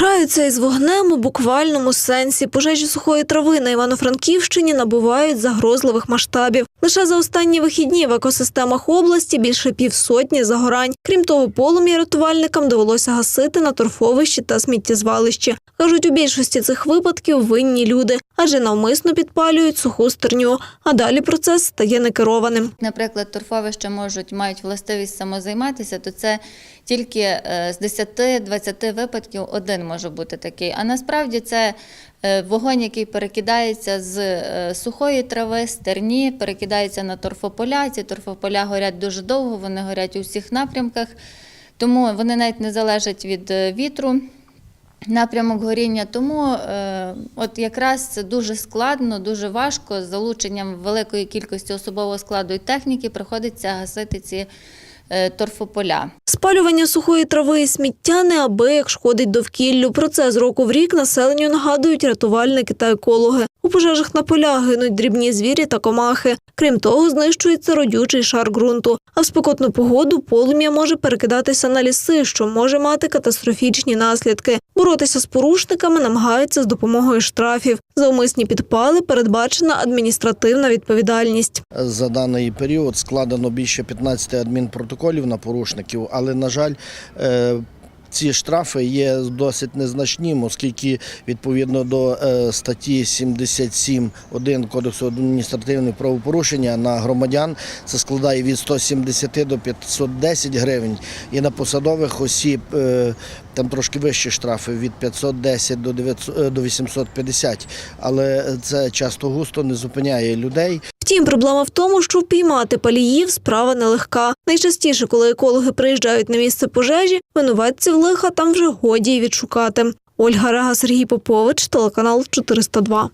Граються із вогнем у буквальному сенсі. Пожежі сухої трави на Івано-Франківщині набувають загрозливих масштабів. Лише за останні вихідні в екосистемах області більше півсотні загорань. Крім того, полум'я рятувальникам довелося гасити на торфовищі та сміттєзвалищі. Кажуть, у більшості цих випадків винні люди, адже навмисно підпалюють суху стерню, а далі процес стає некерованим. Наприклад, торфовища можуть мають властивість самозайматися, то це тільки е, з 10-20 випадків один може бути такий. А насправді це е, вогонь, який перекидається з е, сухої трави, з терні, перекидається на торфополя. Ці торфополя горять дуже довго, вони горять у всіх напрямках, тому вони навіть не залежать від е, вітру. Напрямок горіння, тому от якраз це дуже складно, дуже важко з залученням великої кількості особового складу і техніки приходиться гасити ці торфополя. Спалювання сухої трави і сміття неабияк шкодить довкіллю. Про це з року в рік населенню нагадують рятувальники та екологи. Пожежах на полях гинуть дрібні звірі та комахи. Крім того, знищується родючий шар ґрунту. А в спекотну погоду полум'я може перекидатися на ліси, що може мати катастрофічні наслідки. Боротися з порушниками намагаються з допомогою штрафів. За умисні підпали передбачена адміністративна відповідальність. За даний період складено більше 15 адмінпротоколів на порушників, але, на жаль, е, ці штрафи є досить незначними, оскільки відповідно до е, статті 77.1 Кодексу адміністративних правопорушення на громадян це складає від 170 до 510 гривень, і на посадових осіб е, там трошки вищі штрафи від 510 до 900, е, 850, але це часто густо не зупиняє людей. Втім, проблема в тому, що впіймати паліїв справа нелегка. Найчастіше, коли екологи приїжджають на місце пожежі, винуватців лиха там вже годі відшукати. Ольга Рега, Сергій Попович, телеканал 402.